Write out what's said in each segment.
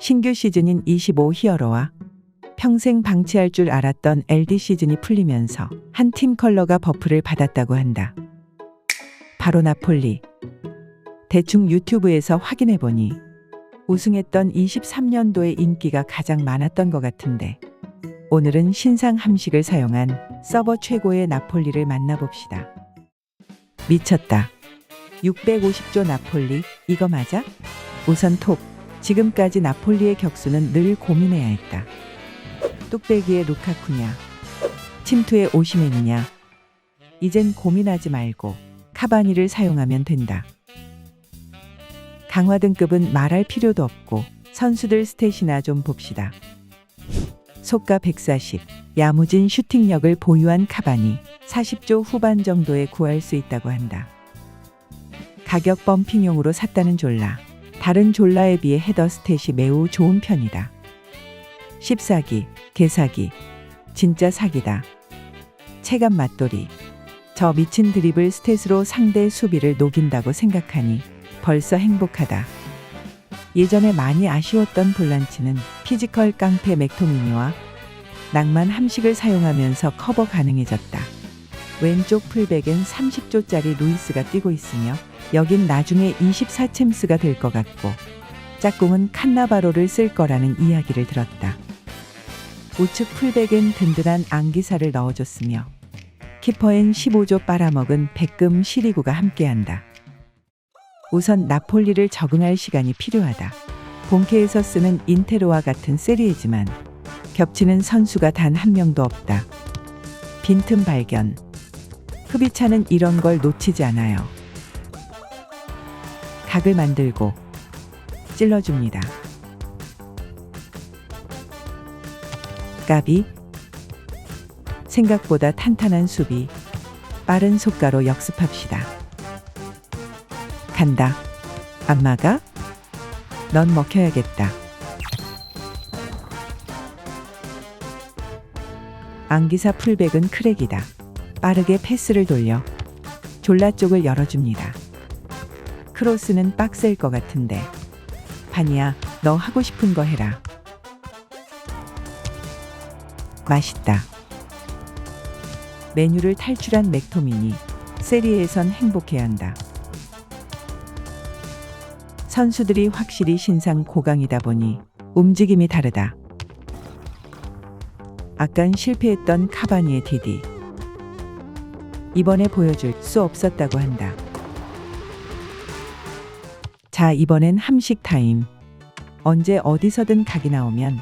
신규 시즌인 25 히어로와 평생 방치할 줄 알았던 LD 시즌이 풀리면서 한 팀 컬러가 버프를 받았다고 한다. 바로 나폴리. 대충 유튜브에서 확인해 보니 우승했던 23년도의 인기가 가장 많았던 것 같은데 오늘은 신상 함식을 사용한 서버 최고의 나폴리를 만나봅시다. 미쳤다. 650조 나폴리, 이거 맞아? 우선 톱. 지금까지 나폴리의 격수는 늘 고민해야 했다. 뚝배기에 루카쿠냐, 침투에 오시맨이냐. 이젠 고민하지 말고 카바니를 사용하면 된다. 강화 등급은 말할 필요도 없고 선수들 스탯이나 좀 봅시다. 속가 140, 야무진 슈팅력을 보유한 카바니 40조 후반 정도에 구할 수 있다고 한다. 가격 펌핑용으로 샀다는 졸라. 다른 졸라에 비해 헤더 스탯이 매우 좋은 편이다. 14기, 개사기. 진짜 사기다. 체감 맛돌이. 저 미친 드리블 스탯으로 상대 수비를 녹인다고 생각하니 벌써 행복하다. 예전에 많이 아쉬웠던 볼란치는 피지컬 깡패 맥토미니와 낭만 함식을 사용하면서 커버 가능해졌다. 왼쪽 풀백엔 30조짜리 루이스가 뛰고 있으며 여긴 나중에 24챔스가 될 것 같고 짝꿍은 칸나바로를 쓸 거라는 이야기를 들었다. 우측 풀백엔 든든한 안기사를 넣어줬으며 키퍼엔 15조 빨아먹은 백금 시리구가 함께한다. 우선 나폴리를 적응할 시간이 필요하다. 본캐에서 쓰는 인테로와 같은 세리에지만 겹치는 선수가 단 한 명도 없다. 빈틈 발견. 흡이차는 이런 걸 놓치지 않아요. 각을 만들고 찔러줍니다. 까비. 생각보다 탄탄한 수비. 빠른 속가로 역습합시다. 간다. 안 막아? 넌 먹혀야겠다. 안기사 풀백은 크랙이다. 빠르게 패스를 돌려 졸라 쪽을 열어줍니다. 크로스는 빡셀 것 같은데. 파니야, 너 하고 싶은 거 해라. 맛있다. 메뉴를 탈출한 맥토미니. 세리에선 행복해야 한다. 선수들이 확실히 신상 고강이다 보니 움직임이 다르다. 아깐 실패했던 카바니의 디디. 이번에 보여줄 수 없었다고 한다. 자, 이번엔 함식 타임. 언제 어디서든 각이 나오면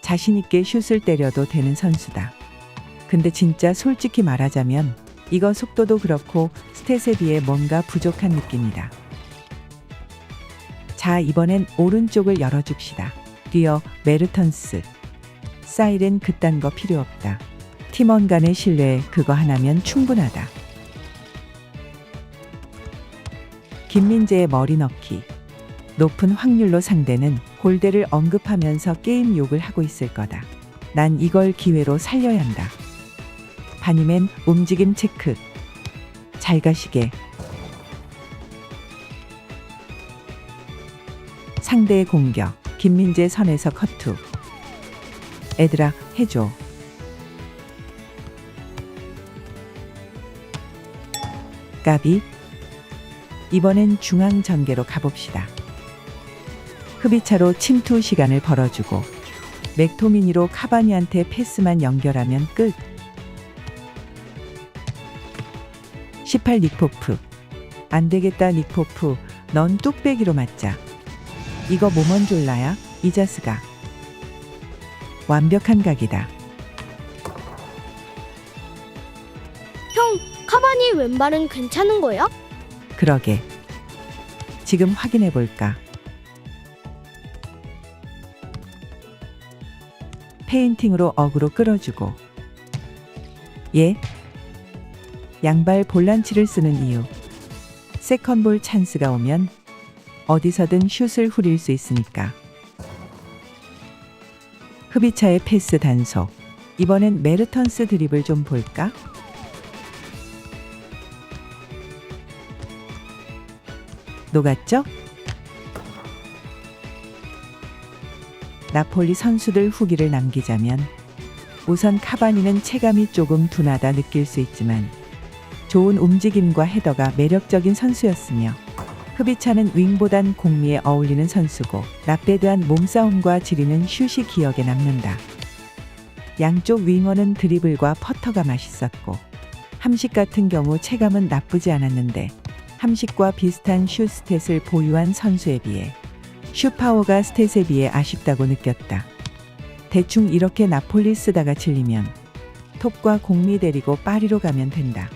자신있게 슛을 때려도 되는 선수다. 근데 진짜 솔직히 말하자면 이거 속도도 그렇고 스탯에 비해 뭔가 부족한 느낌이다. 자, 이번엔 오른쪽을 열어줍시다. 뛰어 메르턴스. 사이렌 그딴 거 필요 없다. 팀원 간의 신뢰 그거 하나면 충분하다. 김민재의 머리 넣기. 높은 확률로 상대는 골대를 언급하면서 게임 욕을 하고 있을 거다. 난 이걸 기회로 살려야 한다. 바니맨 움직임 체크. 잘 가시게. 상대의 공격. 김민재 선에서 커트. 애들아, 해줘. 까비. 이번엔 중앙 전개로 가봅시다. 흡이차로 침투 시간을 벌어주고 맥토미니로 카바니한테 패스만 연결하면 끝. 18 닉포프. 안 되겠다 닉포프. 넌 뚝배기로 맞자. 이거 모먼졸라야? 이자스가. 완벽한 각이다. 형, 카바니 왼발은 괜찮은 거야? 그러게. 지금 확인해 볼까? 페인팅으로 어그로 끌어주고. 예. 양발 볼란치를 쓰는 이유. 세컨볼 찬스가 오면 어디서든 슛을 후릴 수 있으니까. 흡이차의 패스 단속. 이번엔 메르턴스 드립을 좀 볼까? 녹았죠? 나폴리 선수들 후기를 남기자면 우선 카바니는 체감이 조금 둔하다 느낄 수 있지만 좋은 움직임과 헤더가 매력적인 선수였으며 흐비차는 윙보단 공미에 어울리는 선수고 라페드한 몸싸움과 지리는 슛이 기억에 남는다. 양쪽 윙어는 드리블과 퍼터가 맛있었고 함식 같은 경우 체감은 나쁘지 않았는데 함식과 비슷한 슛 스탯을 보유한 선수에 비해 슛 파워가 스탯에 비해 아쉽다고 느꼈다. 대충 이렇게 나폴리 쓰다가 질리면 톱과 공미 데리고 파리로 가면 된다.